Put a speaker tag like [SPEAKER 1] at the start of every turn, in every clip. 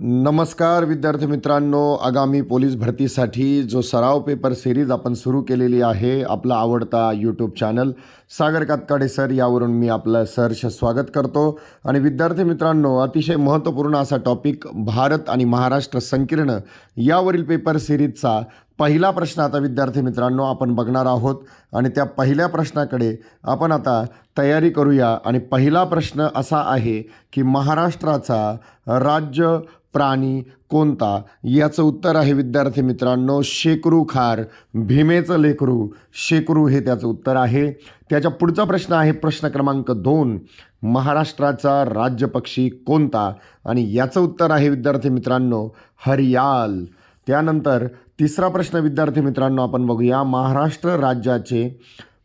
[SPEAKER 1] नमस्कार विद्यार्थी मित्रांनो आगामी पोलीस भरतीसाठी जो सराव पेपर सिरीज आपण सुरू केलेली आहे आपला आवडता YouTube channel Sagar Katkade sir यावरून मी आपलं सहर्ष स्वागत करतो. आणि विद्यार्थी मित्रांनो अतिशय महत्त्वपूर्ण असा टॉपिक भारत आणि महाराष्ट्र संकीर्ण यावरील पेपर सिरीजचा पहिला प्रश्न आता विद्यार्थी मित्रांनो आपण बघणार आहोत. आणि त्या पहिल्या प्रश्नाकडे आपण आता तयारी करूया. आणि पहिला प्रश्न असा आहे की महाराष्ट्राचा राज्य प्राणी कोणता? याचं उत्तर आहे विद्यार्थी मित्रांनो शेकरू खार. भीमेचं लेकरू. शेकरू हे त्याचं उत्तर आहे. त्याच्या पुढचा प्रश्न आहे प्रश्न क्रमांक दोन. महाराष्ट्राचा राज्यपक्षी कोणता? आणि याचं उत्तर आहे विद्यार्थी मित्रांनो हरियाल. त्यानंतर तिसरा प्रश्न विद्यार्थी मित्रांनो आपण बघूया. महाराष्ट्र राज्याचे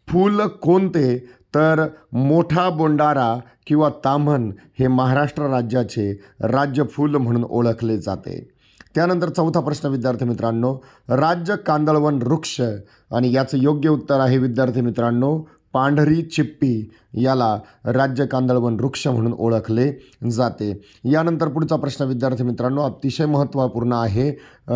[SPEAKER 1] फूल कोणते? तर मोठा बोंडारा किंवा ताम्हण हे महाराष्ट्र राज्याचे राज्यफूल म्हणून ओळखले जाते. त्यानंतर चौथा प्रश्न विद्यार्थी मित्रांनो राज्य कांदळवन वृक्ष आणि याचं योग्य उत्तर आहे विद्यार्थी मित्रांनो पांढरी चिप्पी. याला राज्य कांदळवन वृक्ष म्हणून ओळखले जाते. यानंतर पुढचा प्रश्न विद्यार्थी मित्रांनो अतिशय महत्त्वपूर्ण आहे.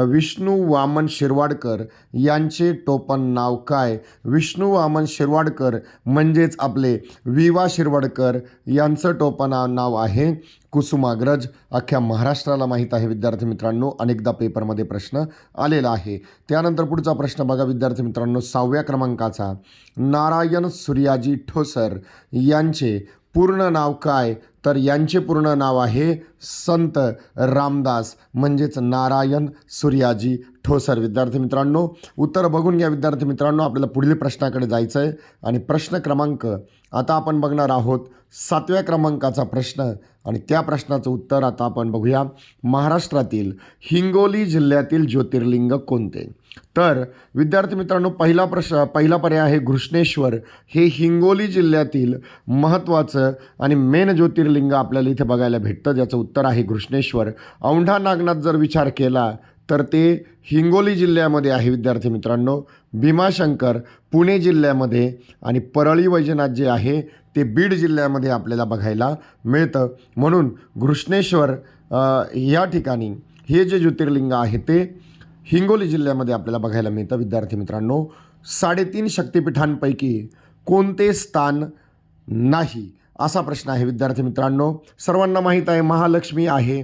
[SPEAKER 1] विष्णू वामन शिरवाडकर यांचे टोपण नाव काय? विष्णू वामन शिरवाडकर म्हणजेच आपले विवा शिरवाडकर यांचं टोपण नाव आहे कुसुमाग्रज. अख्ख्या महाराष्ट्राला माहीत आहे विद्यार्थी मित्रांनो अनेकदा पेपरमध्ये प्रश्न आलेला आहे. त्यानंतर पुढचा प्रश्न बघा विद्यार्थी मित्रांनो सहाव्या क्रमांकाचा. नारायण सूर्याजी ठोसर यांचे पूर्ण नाव काय? तर यांचे पूर्ण नाव आहे संत रामदास म्हणजेच नारायण सूर्याजी ठोसर. विद्यार्थी मित्रांनो उत्तर बघून घ्या विद्यार्थी मित्रांनो आपल्याला पुढील प्रश्नाकडे जायचं आहे आणि प्रश्न क्रमांक आता आपण बघणार आहोत सातव्या क्रमांकाचा प्रश्न. आणि त्या प्रश्नाचं उत्तर आता आपण बघूया. महाराष्ट्रातील हिंगोली जिल्ह्यातील ज्योतिर्लिंग कोणते? तर विद्यार्थी मित्रांनो पहिला प्रश्न पहिला पर्याय आहे घृष्णेश्वर. हे हिंगोली जिल्ह्यातील महत्त्वाचं आणि मेन ज्योतिर्लिंग आपल्याला इथे बघायला भेटतं. ज्याचं उत्तर आहे घृष्णेश्वर. औंढा नागनाथ जर विचार केला तर ते हिंगोली जिल्ह्यामध्ये आहे विद्यार्थी मित्रांनो. भीमाशंकर पुणे जिल्ह्यामध्ये आणि परळी वैजनाथ जे आहे ते बीड जिल्ह्यामध्ये आपल्याला बघायला मिळतं. म्हणून घृष्णेश्वर या ठिकाणी हे जे ज्योतिर्लिंग आहे ते हिंगोली जिल्ह्यामध्ये आपल्याला बघायला मिळतं विद्यार्थी मित्रांनो. साडेतीन शक्तिपीठांपैकी कोणते स्थान नाही असा प्रश्न आहे विद्यार्थी मित्रांनो. सर्वांना माहीत आहे महालक्ष्मी आहे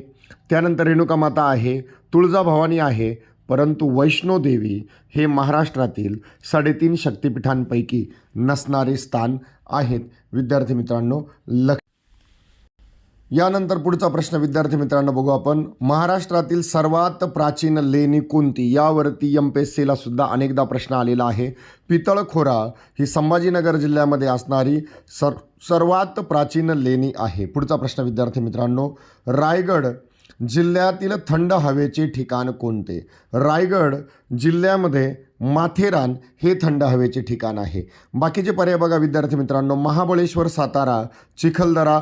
[SPEAKER 1] त्यानंतर रेणुका माता आहे तुळजाभवानी आहे परंतु वैष्णोदेवी हे महाराष्ट्रातील साडेतीन शक्तिपीठांपैकी नसणारे स्थान आहेत. विद्यार्थी मित्रांनो लक्ष यानंतर पुढचा प्रश्न विद्यार्थी मित्रांनो बघू आपण. महाराष्ट्रातील सर्वात प्राचीन लेणी कोणती? यावरती एम पी एस सीला सुद्धा अनेकदा प्रश्न आलेला आहे. पितळखोरा ही संभाजीनगर जिल्ह्यामध्ये असणारी सर सर्वात प्राचीन लेणी आहे. पुढचा प्रश्न विद्यार्थी मित्रांनो रायगड जिल्ह्यातील थंड हवेचे ठिकाण कोणते? रायगड जिल्ह्यामध्ये माथेरान हे थंड हवेचे ठिकाण आहे. बाकीचे पर्याय बघा विद्यार्थी मित्रांनो. महाबळेश्वर सातारा चिखलदरा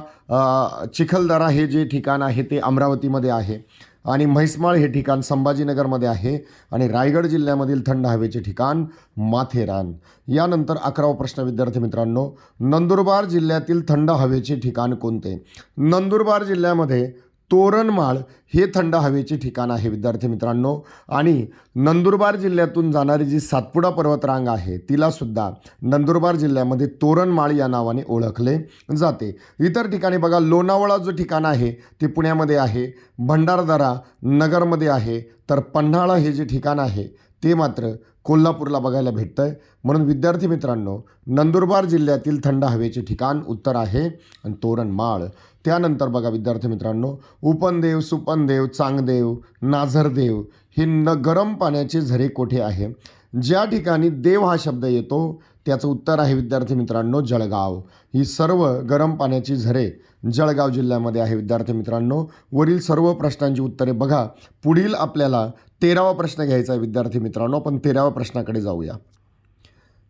[SPEAKER 1] चिखलदरा हे जे ठिकाण आहे ते अमरावतीमध्ये आहे. आणि म्हैसमाळ हे ठिकाण संभाजीनगरमध्ये आहे. आणि रायगड जिल्ह्यामधील थंड हवेचे ठिकाण माथेरान. यानंतर अकरावा प्रश्न विद्यार्थी मित्रांनो. नंदुरबार जिल्ह्यातील थंड हवेचे ठिकाण कोणते? नंदुरबार जिल्ह्यामध्ये तोरणमाळ हे थंड हवेचे ठिकाण आहे विद्यार्थी मित्रांनो. आणि नंदुरबार जिल्ह्यातून जाणारी जी सातपुडा पर्वतरांग आहे तिलासुद्धा नंदुरबार जिल्ह्यामध्ये तोरणमाळ या नावाने ओळखले जाते. इतर ठिकाणी बघा लोणावळा जो ठिकाण आहे ते पुण्यामध्ये आहे भंडारदरा नगरमध्ये आहे. तर पन्हाळा हे जे ठिकाण आहे ते मात्र कोल्हापूरला बघायला भेटतं आहे म्हणून विद्यार्थी मित्रांनो नंदुरबार जिल्ह्यातील थंड हवेचे ठिकाण उत्तर आहे आणि तोरणमाळ त्यानंतर बघा विद्यार्थी मित्रांनो उपनदेव सुपनदेव चांगदेव नाझरदेव हे न गरम पाण्याचे झरे कोठे आहे? ज्या ठिकाणी देव हा शब्द येतो त्याचं उत्तर आहे विद्यार्थी मित्रांनो जळगाव. ही सर्व गरम पाण्याची झरे जळगाव जिल्ह्यामध्ये आहे विद्यार्थी मित्रांनो. वरील सर्व प्रश्नांची उत्तरे बघा. पुढील आपल्याला तेरावा प्रश्न घ्यायचा आहे विद्यार्थी मित्रांनो. आपण तेराव्या प्रश्नाकडे जाऊया.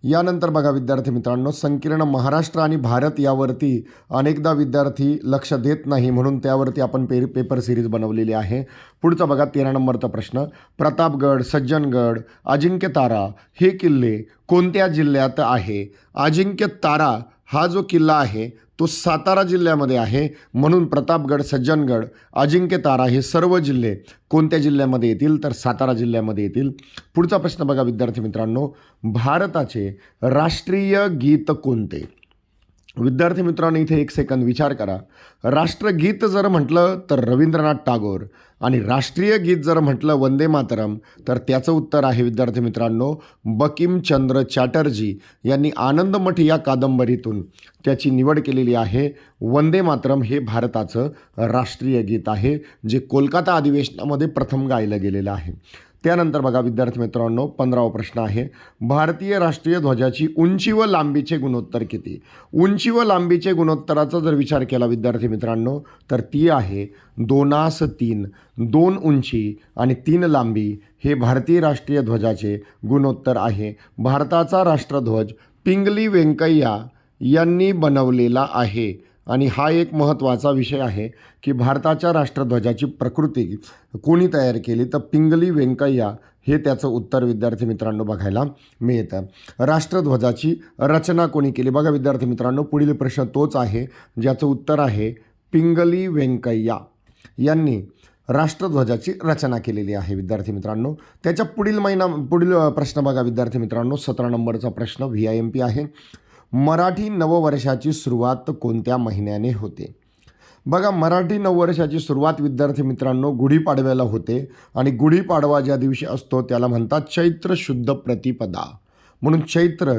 [SPEAKER 1] यानंतर बघा विद्यार्थी मित्रांनो संकीर्ण महाराष्ट्र आणि भारत यावरती अनेकदा विद्यार्थी लक्ष देत नाही म्हणून त्यावरती आपण पे पेपर सिरीज बनवलेली आहे. पुढचा बघा तेरा नंबरचा प्रश्न. प्रतापगड सज्जनगड अजिंक्य तारा हे किल्ले कोणत्या जिल्ह्यात आहे? अजिंक्य तारा हा जो किल्ला आहे तो सातारा जिल्ह्यामध्ये आहे. म्हणून प्रतापगड सज्जनगड अजिंक्यतारा हे सर्व जिल्हे कोणत्या जिल्ह्यामध्ये येतील? तर सातारा जिल्ह्यामध्ये येतील. पुढचा प्रश्न बघा विद्यार्थी मित्रांनो भारताचे राष्ट्रीय गीत कोणते? विद्यार्थी मित्रांनो इथे एक सेकंद विचार करा. राष्ट्रगीत जर म्हटलं तर रवींद्रनाथ टागोर आणि राष्ट्रीय गीत जर म्हटलं वंदे मातरम तर त्याचं उत्तर आहे विद्यार्थी मित्रांनो बकिमचंद्र चॅटर्जी यांनी आनंदमठ या कादंबरीतून त्याची निवड केलेली आहे. वंदे मातरम हे भारताचं राष्ट्रीय गीत आहे जे कोलकाता अधिवेशनामध्ये प्रथम गायलं गेलेलं आहे. त्यानंतर बघा विद्यार्थी मित्रांनो पंधरावा प्रश्न आहे. भारतीय राष्ट्रीय ध्वजाची उंची व लांबीचे गुणोत्तर किती? उंची व लांबीचे गुणोत्तराचा जर विचार केला विद्यार्थी मित्रांनो तर ती आहे दोनास तीन. दोन उंची आणि तीन लांबी हे भारतीय राष्ट्रीय ध्वजाचे गुणोत्तर आहे. भारताचा राष्ट्रध्वज पिंगली व्यंकय्या यांनी बनवलेला आहे. आणि हा एक महत्त्वाचा विषय आहे की भारताच्या राष्ट्रध्वजाची प्रकृती कोणी तयार केली तर पिंगली व्यंकय्या हे त्याचं उत्तर विद्यार्थी मित्रांनो बघायला मिळतं. राष्ट्रध्वजाची रचना कोणी केली? बघा विद्यार्थी मित्रांनो पुढील प्रश्न तोच आहे ज्याचं उत्तर आहे पिंगली व्यंकय्या यांनी राष्ट्रध्वजाची रचना केलेली आहे विद्यार्थी मित्रांनो. त्याच्या पुढील महिना पुढील प्रश्न बघा विद्यार्थी मित्रांनो. सतरा नंबरचा प्रश्न व्ही आय एम पी आहे. मराठी नववर्षाची सुरुवात कोणत्या महिन्याने होते? बघा मराठी नववर्षाची सुरुवात विद्यार्थी मित्रांनो गुढीपाडव्याला होते आणि गुढीपाडवा ज्या दिवशी असतो त्याला म्हणतात चैत्र शुद्ध प्रतिपदा. म्हणून चैत्र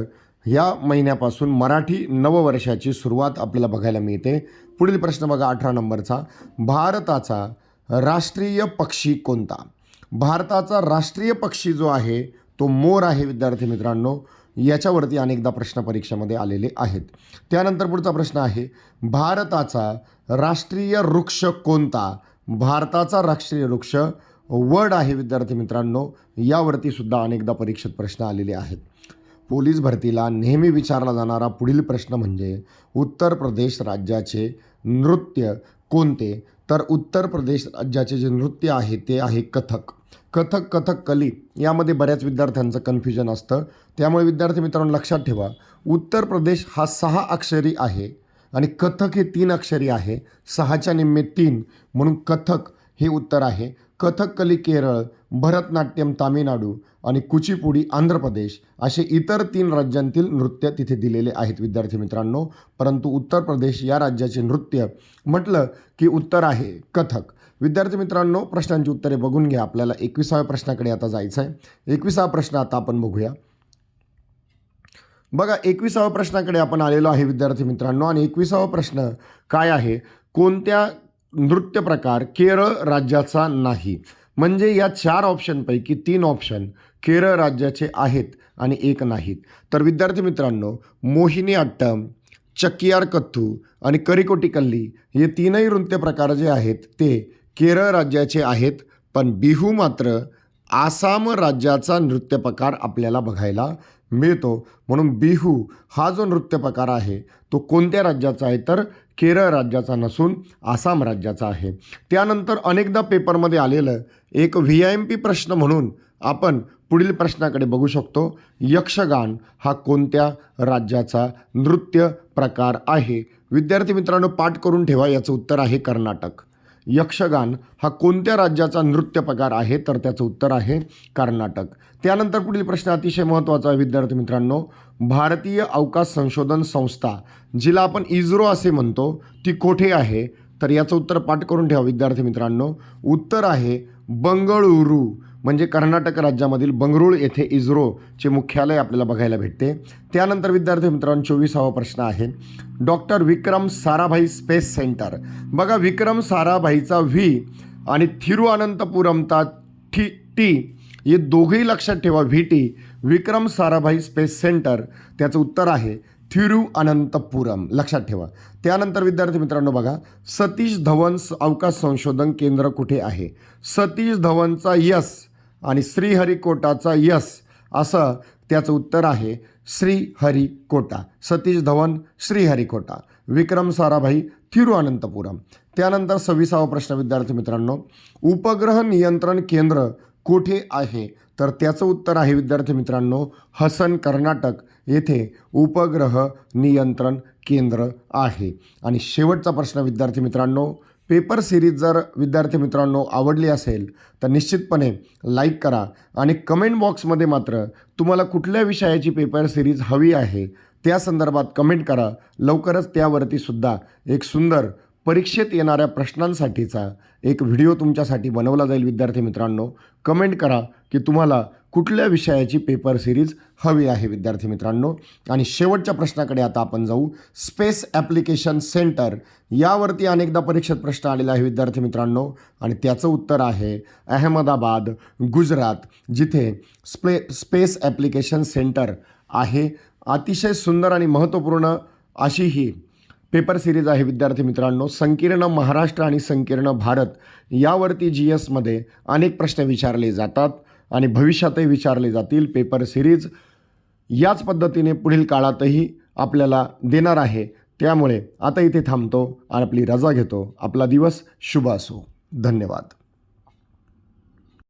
[SPEAKER 1] ह्या महिन्यापासून मराठी नववर्षाची सुरुवात आपल्याला बघायला मिळते. पुढील प्रश्न बघा अठरा नंबरचा. भारताचा राष्ट्रीय पक्षी कोणता? भारताचा राष्ट्रीय पक्षी जो आहे तो मोर आहे विद्यार्थी मित्रांनो. याच्यावरती अनेकदा प्रश्न परीक्षेमध्ये आलेले आहेत. त्यानंतर पुढचा प्रश्न आहे भारताचा राष्ट्रीय वृक्ष कोणता? भारताचा राष्ट्रीय वृक्ष वड आहे विद्यार्थी मित्रांनो. यावरती सुद्धा अनेकदा परीक्षेत प्रश्न आलेले आहेत. पोलीस भरतीला नेहमी विचारला जाणारा पुढील प्रश्न म्हणजे उत्तर प्रदेश राज्याचे नृत्य कोणते? तर उत्तर प्रदेश राज्याचे जे नृत्य आहे ते आहे कथक. कथक कथक कली यामध्ये बऱ्याच विद्यार्थ्यांचं कन्फ्युजन असतं. त्यामुळे विद्यार्थी मित्रांनो लक्षात ठेवा उत्तर प्रदेश हा सहा अक्षरी आहे आणि कथक हे तीन अक्षरी आहे. सहाच्या निम्मे तीन म्हणून कथक हे उत्तर आहे. कथककली केरळ भरतनाट्यम तामिळनाडू आणि कुचिपुडी आंध्र प्रदेश असे इतर तीन राज्यांतील नृत्य तिथे दिलेले आहेत विद्यार्थी मित्रांनो. परंतु उत्तर प्रदेश या राज्याचे नृत्य म्हटलं की उत्तर आहे कथक. विद्यार्थी मित्रांनो प्रश्नांची उत्तरे बघून घ्या. आपल्याला एकविसाव्या प्रश्नाकडे आता जायचं आहे. एकविसावा प्रश्न आता आपण बघूया. बघा एकविसाव्या प्रश्नाकडे आपण आलेलो आहे विद्यार्थी मित्रांनो आणि एकविसावा प्रश्न काय आहे? कोणत्या नृत्य प्रकार केरळ राज्याचा नाही? म्हणजे या चार ऑप्शनपैकी तीन ऑप्शन केरळ राज्याचे आहेत आणि एक नाहीत. तर विद्यार्थी मित्रांनो मोहिनी अट्टम चक्कियार कथ्थू आणि करिकोटी कल्ली हे तीनही नृत्य प्रकार जे आहेत ते केरळ राज्याचे आहेत पण बिहू मात्र आसाम राज्याचा नृत्य प्रकार आपल्याला बघायला मिळतो. म्हणून बिहू हा जो नृत्य प्रकार आहे तो कोणत्या राज्याचा आहे? तर केरळ राज्याचा नसून आसाम राज्याचा आहे. त्यानंतर अनेकदा पेपरमध्ये आलेलं एक व्ही आय एम पी प्रश्न म्हणून आपण पुढील प्रश्नाकडे बघू शकतो. यक्षगान हा कोणत्या राज्याचा नृत्य प्रकार आहे? विद्यार्थी मित्रांनो पाठ करून ठेवा याचं उत्तर आहे कर्नाटक. यक्षगान हा कोणत्या राज्याचा नृत्य प्रकार आहे? तर त्याचं उत्तर आहे कर्नाटक. त्यानंतर पुढील प्रश्न अतिशय महत्त्वाचा आहे विद्यार्थी मित्रांनो. भारतीय अवकाश संशोधन संस्था जिला आपण इस्रो असे म्हणतो ती कोठे आहे? तर याचं उत्तर पाठ करून ठेवा विद्यार्थी मित्रांनो. उत्तर आहे बंगळुरू. म्हणजे कर्नाटक राज्यामधील बंगळुरू येथे इस्रोचे मुख्यालय आपल्याला बघायला भेटते. त्यानंतर विद्यार्थी मित्रांनो चोवीसावा प्रश्न आहे. Doctor Vikram Sarabhai space centre. बघा विक्रम साराभाईचा व्ही आणि थिरुअनंतपुरमचा ठी टी हे दोघेही लक्षात ठेवा V T Vikram Sarabhai space centre त्याचं उत्तर आहे थिरुअनंतपुरम. लक्षात ठेवा. त्यानंतर विद्यार्थी मित्रांनो बघा सतीश धवन स- अवकाश संशोधन केंद्र कुठे आहे? सतीश धवनचा यस. आणि श्रीहरिकोटाचा यस असं त्याचं उत्तर आहे. श्रीहरिकोटा. सतीश धवन श्रीहरिकोटा. विक्रम साराभाई थिरुअनंतपुरम. त्यानंतर सव्वीसावा प्रश्न विद्यार्थी मित्रांनो. उपग्रह नियंत्रण केंद्र कुठे आहे? तर त्याचं उत्तर आहे विद्यार्थी मित्रांनो हसन कर्नाटक. येथे उपग्रह नियंत्रण केंद्र आहे. आणि शेवटचा प्रश्न विद्यार्थी मित्रांनो पेपर सिरीज जर विद्यार्थी मित्रांनो आवडली असेल तर निश्चितपणे लाईक करा आणि कमेंट बॉक्समध्ये मात्र तुम्हाला कुठल्या विषयाची पेपर सिरीज हवी आहे त्या संदर्भात कमेंट करा. लवकरच त्यावरती सुद्धा एक सुंदर परीक्षेत येणाऱ्या प्रश्नांसाठीचा एक व्हिडिओ तुमच्यासाठी बनवला जाईल विद्यार्थी मित्रांनो. कमेंट करा की तुम्हाला कुठल्या विषयाची पेपर सिरीज हवी आहे विद्यार्थी मित्रांनो? आणि शेवटच्या प्रश्नाकडे आता आपण जाऊ. स्पेस ॲप्लिकेशन सेंटर यावरती अनेकदा परीक्षेत प्रश्न आलेला आहे विद्यार्थी मित्रांनो. आणि त्याचं उत्तर आहे अहमदाबाद गुजरात जिथे स्पे स्पेस ॲप्लिकेशन सेंटर आहे. अतिशय सुंदर आणि महत्त्वपूर्ण अशी ही पेपर सिरीज आहे विद्यार्थी मित्रांनो. संकीर्ण महाराष्ट्र आणि संकीर्ण भारत यावरती जी एसमध्ये अनेक प्रश्न विचारले जातात. आणि भविष्यातही विचारले जातील. पेपर सिरीज याच पद्धतीने पुढील काळातही आपल्याला देणार आहे. त्यामुळे आता इथे थांबतो आणि आपली रजा घेतो. आपला दिवस शुभ असो. धन्यवाद.